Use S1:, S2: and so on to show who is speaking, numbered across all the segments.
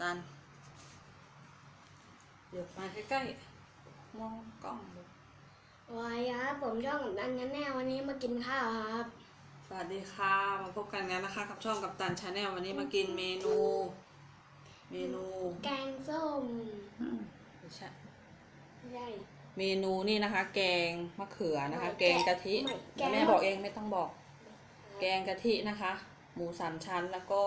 S1: กัน เดี๋ยวมาใกล้ๆ มองกล้องดู
S2: วายครับผมช่องกับดันกันแน่วันนี้มากินข้าวครับ
S1: สวัสดีค่ะ มาพบกันแล้วนะคะกับช่องกับตันชาแนลวันนี้มากินเมนู เมนู
S2: แกงส้ม
S1: ไม่ใช่
S2: ไม่ใช่
S1: เมนูนี่นะคะ แกงมะเขือนะคะ
S2: ไม่
S1: แกงกะทิ
S2: ไม่แกง
S1: แม่บอกเองไม่ต้องบอก แกงกะทินะคะ หมูสามชั้นแล้วก็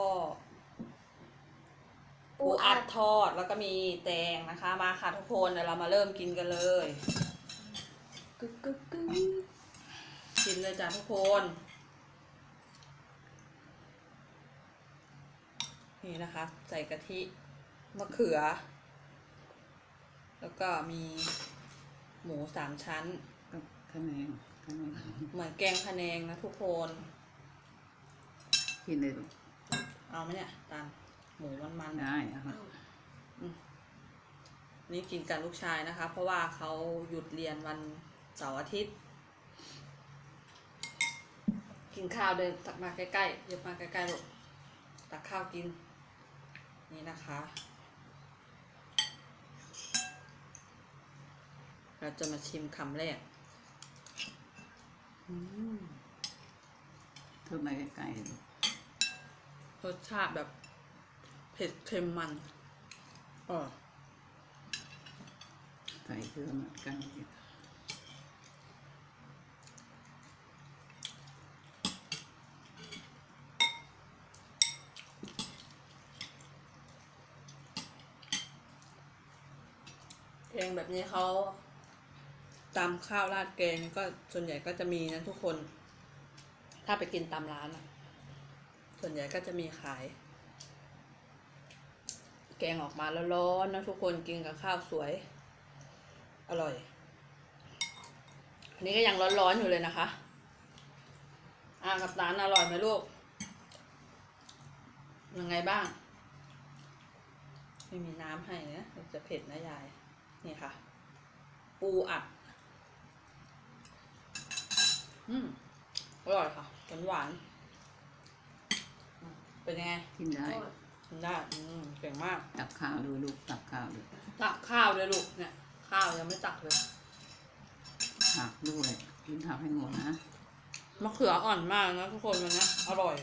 S1: ปูอัดทอดแล้วก็มีแตงนะคะ มาค่ะทุกคนเดี๋ยวเรามาเริ่มกินกันเลยกึกกึกกึกกินเลยจ้ะทุกคนนี่นะคะ ใส่กะทิมะเขือ แล้วก็มีหมูสามชั้น
S3: กับคะแนนคะแนน
S1: เหมือนแกงพะแนงนะทุกคน
S3: กินเลยลูก
S1: เอาไหมเนี่ยตาม หมูมันๆ
S3: ได้อะค่ะ
S1: นี่กินกับลูกชายนะคะ เพราะว่าเขาหยุดเรียนวันเสาร์อาทิตย์ กินข้าวเดินตักมาใกล้ๆเดี๋ยวมาใกล้ๆลูกตักข้าวกิน นี่นะคะเราจะมาชิมคำแรกอืม
S3: ทุบไปใกล้ๆลูก
S1: รสชาติแบบเผ็ดเค็มมันอ๋อ
S3: ใส่เครื่องใกล้
S1: แกงแบบนี้เขาตำข้าวราดแกงก็ส่วนใหญ่ก็จะมีนะทุกคน ถ้าไปกินตามร้านอะส่วนใหญ่ก็จะมีขาย แกงออกมาแล้วร้อนนะทุกคนกินกับข้าวสวย อร่อย อันนี้ก็ยังร้อนๆอยู่เลยนะคะ อ่ากับร้านอร่อยไหมลูก ยังไงบ้าง ไม่มีน้ำให้นะจะเผ็ดนะยาย นี่ค่ะ ปูอัด อืมอร่อยค่ะหวานหวานเป็นยังไง
S3: กินได้
S1: ได้อืมเก่งมาก
S3: ตักข้าวดูลูกตักข้าวดู
S1: ตักข้าวเลยลูกเนี่ย ข้าวยังไม่ตักเลย
S3: ผักด้วยกินผักให้หมดนะ
S1: มะเขืออ่อนมากนะทุกคนวันนี้อร่อย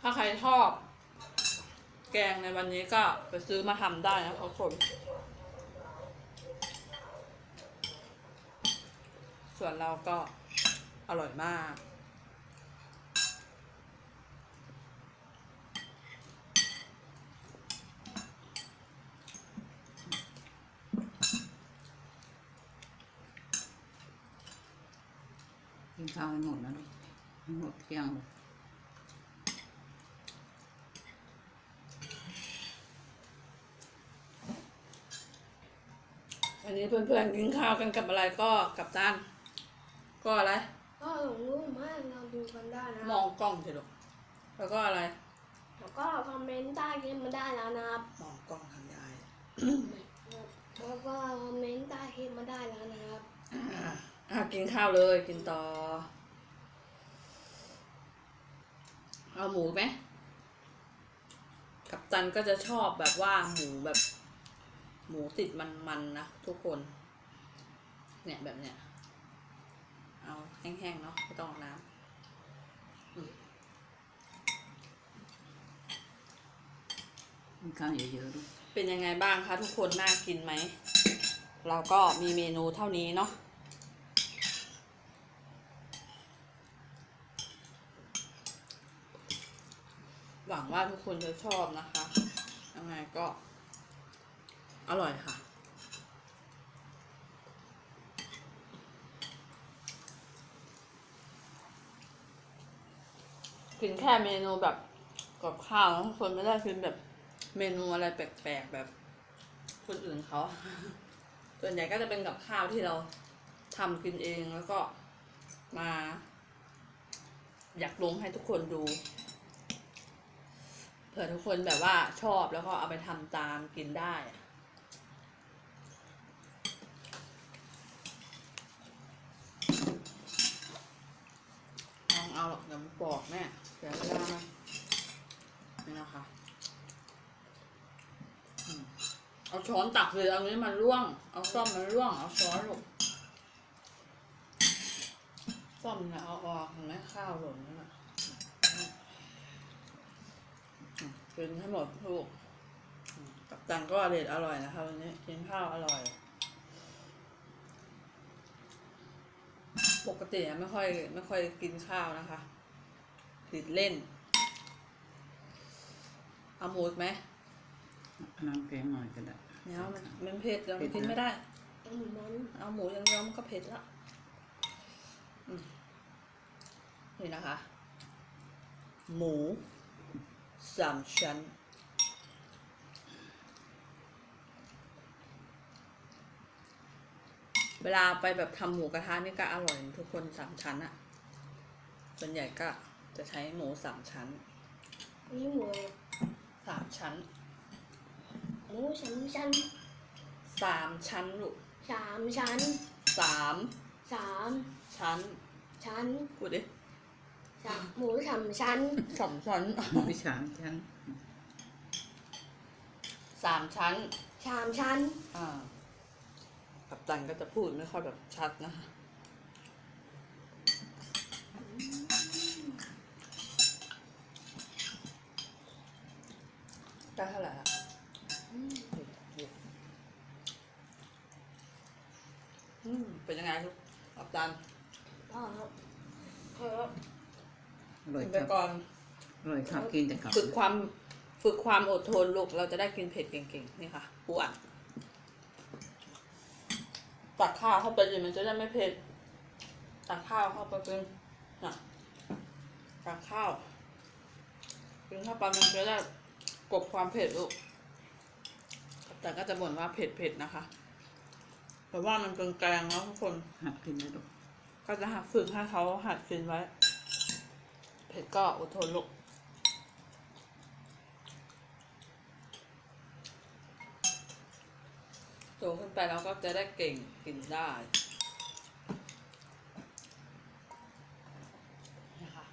S1: ถ้าใครชอบ แกงในวันนี้ก็ไปซื้อมาทำได้นะทุกคน ส่วนเราก็อร่อยมาก
S3: กินข้าวให้หมดนะลูกให้หมดเกลี้ยงเลย
S1: วันนี้เพื่อนๆกินข้าวกันกับอะไรก็กับด้าน ก็อะไร
S2: ก็หลงรู้มากเราดูกันได้นะ
S1: มองกล้องเถอะลูกแล้วก็อะไร
S2: แล้วก็คอมเมนต์ใต้คลิปมาได้แล้วนะครับ
S1: มองกล้องทางยาย
S2: แล้วก็คอมเมนต์ใต้คลิปมาได้แล้วนะครับ
S1: อะอะกินข้าวเลยกินต่อ เอาหมูไหมกับตันก็จะชอบแบบว่าหมูแบบ หมูติดมันๆนะทุกคน เนี่ยแบบเนี้ย เอาแห้งๆเนาะไม่ต้องเอาน้ำ
S3: กินข้าวเยอะๆลูก
S1: เป็นยังไงบ้างคะทุกคนน่ากินไหม เราก็มีเมนูเท่านี้เนาะหวังว่าทุกคนจะชอบนะคะยังไงก็ อร่อยค่ะ กินแค่เมนูแบบกับข้าวทุกคนไม่ได้กินแบบเมนูอะไรแปลกๆแบบ คนอื่นเขา ส่วนใหญ่ก็จะเป็นกับข้าวที่เราทำกินเองแล้วก็มา อยากลงให้ทุกคนดูเผื่อทุกคนแบบว่าชอบแล้วก็เอาไปทำตามกินได้ อะอกเดี๋ยวมันปอกแม่เสียเวลานะนี่นะคะอืมเอาช้อนตักเลยเอานี้มันร่วง เอาซ่อมมันร่วง เอาช้อนลูกซ่อมเนี่ยเอาออกเห็นไหมข้าวหล่นนั่นแหละอืมกินให้หมดลูกกับตันก็อร่อยอร่อยนะคะวันนี้กินข้าวอร่อย ปกติอะไม่ค่อยไม่ค่อยกินข้าวนะคะ ติดเล่นเอาหมูอีกไหม
S3: เอาน้ำแกงหน่อยก็ได้
S1: เนี่ยมันมันเผ็ดแล้วมัน
S3: เผ็
S1: กิ
S3: ด
S1: น
S3: นะ
S1: ไม่ได้
S2: อืมมัน
S1: เอาหมูอย่างเดียวมันก็เผ็ดแล้วอืมนี่นะคะ หมูสามชั้น เวลาไปแบบทำหมูกระทะนี่ก็อร่อยทุกคนสามชั้นอะส่วนใหญ่ก็จะใช้หมูสามชั้น
S2: อันนี่หมูอะไร
S1: สามชั้น
S2: หมูสามชั้น
S1: สามชั้นลูก
S2: สามชั้น
S1: สาม
S2: สาม
S1: ชั้น
S2: ชั้น
S1: พูดดิ
S2: สามหมูสามชั้น
S1: สามชั้น
S3: วิชาฉัน
S1: สามชั้น
S2: สามชั้น
S1: อ่า กับตันก็จะพูดไม่ค่อยแบบชัดนะคะได้เท่าไหร่ละอืมเป็นยังไงลูกกับตัน
S2: ก็เออ
S3: อร่อย
S1: กิน
S3: ค
S1: ไป
S3: รับ
S1: ก่อน
S3: อร่อยครับกินแต่กับ
S1: ฝึกความฝึกความอดทนลูก เราจะได้กินเผ็ดเก่งๆ นี่ค่ะปูอัด ตักข้าวเข้าไปเลยมันจะได้ไม่เผ็ด ตักข้าวเข้าไปเป็นน่ะตักข้าวกินเข้าไปมันจะได้กลบความเผ็ดลูก แต่ก็จะบ่นว่าเผ็ดเผ็ดๆนะคะ แต่ว่ามันเป็นแกงแล้วทุกคน
S3: หักกินได้ดอก
S1: ก็จะหัดฝึกให้เขาหัดฟินไว้ เผ็ดก็อดทนลูก โตขึ้นไปเราก็จะได้เก่งกินได้นะคะ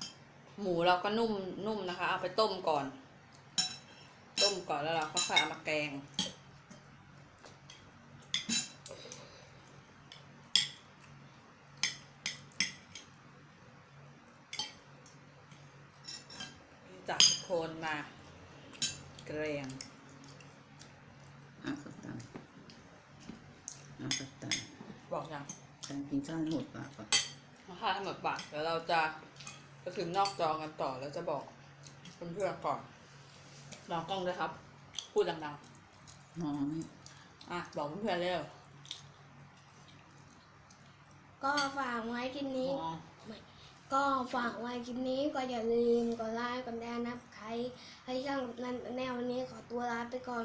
S1: หมูเราก็นุ่มนุ่มนะคะ เอาไปต้มก่อน ต้มก่อนแล้วเราก็ค่อยเอามาแกงจากโคนมาเกรียง
S3: อาสัตตันอาสัตตัน
S1: บอก ยัง
S3: การกินข้าวให้หมดปากก่อน
S1: นะคะให้หมดปากเดี๋ยวเราจะไปถึงนอกจอกันต่อแล้วจะบอกเพื่อนๆก่อนลองกล้องด้วยครับ พูดดัง
S3: มองนี่
S1: ๆอะบอกเพื่อนๆเร็ว
S2: ก็ฝากไว้คลิปนี้
S1: มอง
S2: ก็ฝากไว้คลิปนี้ก็อย่าลืมกดไลค์กดแชร์นะใครให้ช่างนั้นแนววันนี้ขอตัวลาไปก่อน